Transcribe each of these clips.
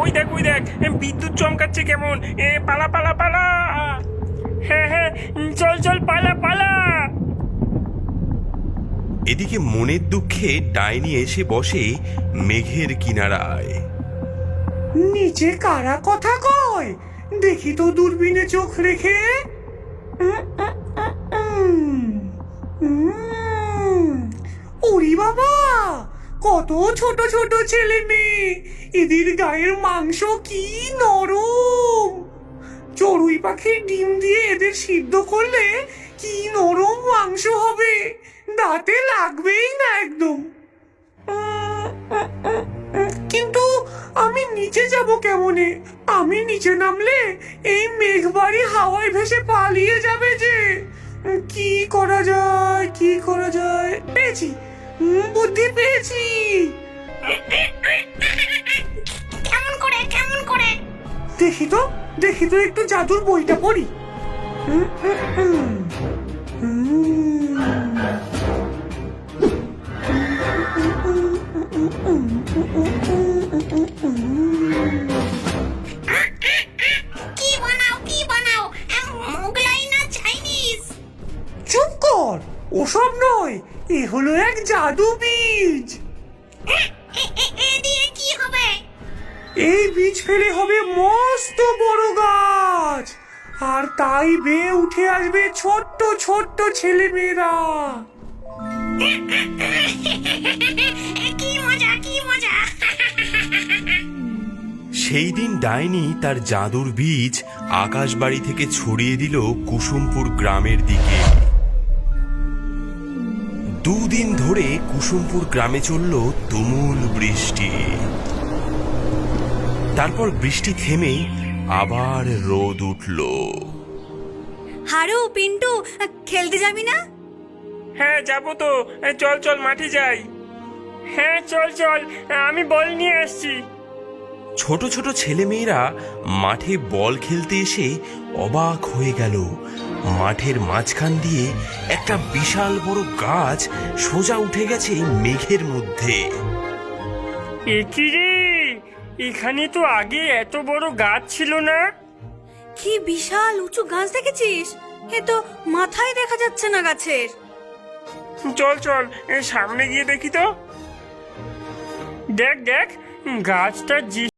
ওই দেখ ওই দেখ বিদ্যুৎ চমকাচ্ছে কেমন? এ পালা পালা পালা। হ্যাঁ হ্যাঁ চল চল পালা পালা। এদিকে মনের দুঃখে ডাইনি এসে বসে মেঘের কিনারায়। নিচে কারা কথা কয়? দেখি তো দূরবীনে চোখ রেখে। কত ছোট ছোট ছেলে মেয়ে। এদের গায়ের মাংস কি নরম। চড়ুই পাখির ডিম দিয়ে এদের সিদ্ধ করলে কি নরম মাংস হবে? দাঁতে লাগবেই না একদম। কিন্তু আমি নিচে যাব কেমনে? আমি নিচে নামলে এই মেঘবাড়ি হাওয়ায় ভেসে পালিয়ে যাবে যে। কি করা যায়, কি করা যায়? পেয়েছি। বুদ্ধি পেয়েছি। কেমন করে কেমন করে? দেখি তো দেখি তো একটু জাদুর বইটা পড়ি। নয় এ হলো এক জাদু বীজ। কি হবে এই বীজ ফেলে হবে মস্ত বড় গাছ আর তাই বেয়ে উঠে আসবে ছোট্ট ছোট্ট ছেলে মেয়েরা সেই দিন ডাইনি তার জাদুর বীজ আকাশবাড়ি থেকে ছড়িয়ে দিল কুসুমপুর গ্রামের দিকে দুদিন ধরে কুসুমপুর গ্রামে চলল তুমুল বৃষ্টি। তারপর বৃষ্টি থেমে আবার রোদ উঠল। হারু পিন্টু খেলতে যাবি না? হ্যাঁ যাব তো। চল চল মাঠে যাই। হ্যাঁ চল চল আমি বল নিয়ে আসছি। ছোট ছোট ছেলেমেয়েরা মাঠে বল খেলতে এসে অবাক হয়ে গেল। মাঠের মাঝখান দিয়ে একটা বিশাল বড় গাছ সোজা উঠে গেছে মেঘের মধ্যে। রে? এখানে তো আগে এত বড় গাছ ছিল না? কি বিশাল উঁচু গাছ দেখেছিস? এ তো মাথায় দেখা যাচ্ছে না গাছের। চল চল এ, সামনে গিয়ে দেখি তো। দেখ দেখ গাছটা যে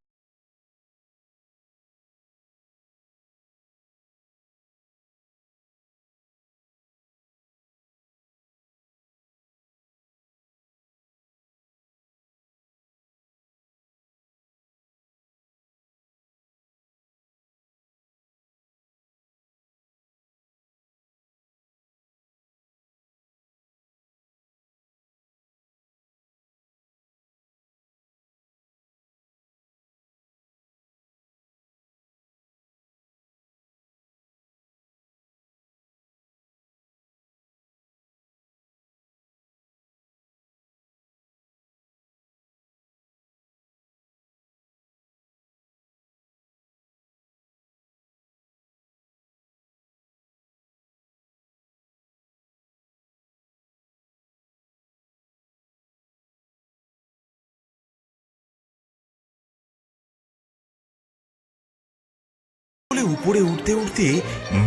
বলে উপরে উঠতে উঠতে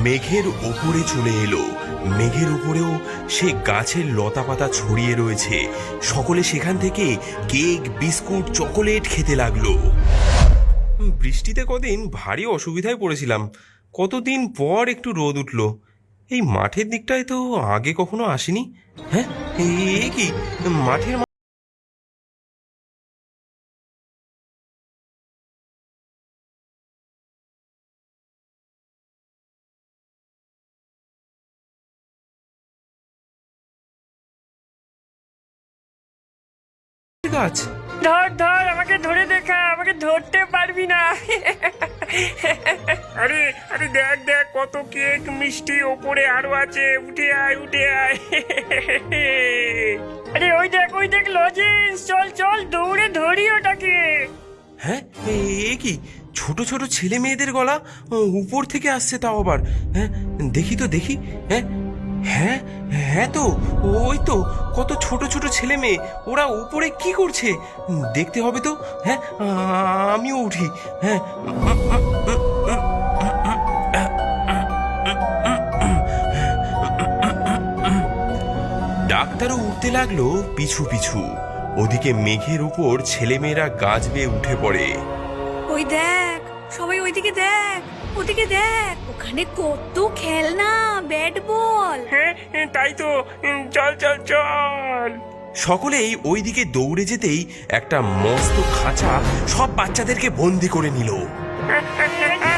মেঘের ওপরে চলে এলো। মেঘের উপরেও সে গাছের লতা পাতা ছড়িয়ে রয়েছে। সকলে সেখান থেকে কেক, বিস্কুট, চকোলেট খেতে লাগল। বৃষ্টিতে কদিন ভারী অসুবিধায় পড়েছিলাম। কতদিন পর একটু রোদ উঠল। এই মাঠের দিকটায় তো আগে কখনো আসেনি। হ্যাঁ এ কি? মাঠের গাছ? ধর ধর আমাকে ধরে দেখা আমাকে ধরতে পারবি না। আরে আরে দেখ দেখ কত কেক মিষ্টি ওপরে আরও আছে। উঠে আয় উঠে আয়। আরে ওই দেখ ওই দেখ লজেন্স চল চল দৌড়ে ধরি ওটাকে। হ্যাঁ এ এ কি? ছোট ছোট ছেলে মেয়েদের গলা উপর থেকে আসছে তাও আবার। হ্যাঁ দেখি তো দেখি। হ্যাঁ হ্যাঁ হ্যাঁ তো, ওই তো, কত ছোট ছোট ছেলে মেয়ে, ওরা উপরে কি করছে? দেখতে হবে তো হ্যাঁ আমিও উঠি হ্যাঁ। ডাক্তারও উঠতে লাগল পিছু পিছু। ওদিকে মেঘের উপর ছেলেমেয়েরা গাছ বেয়ে উঠে পড়ে। ওই দেখ সবাই ওইদিকে দেখ ওদিকে দেখ। ওখানে কত খেলনা ব্যাট বল। হ্যাঁ তাই তো। চল চল চল। সকলেই ওইদিকে দৌড়ে যেতেই একটা মস্ত খাঁচা সব বাচ্চাদেরকে বন্দি করে নিল।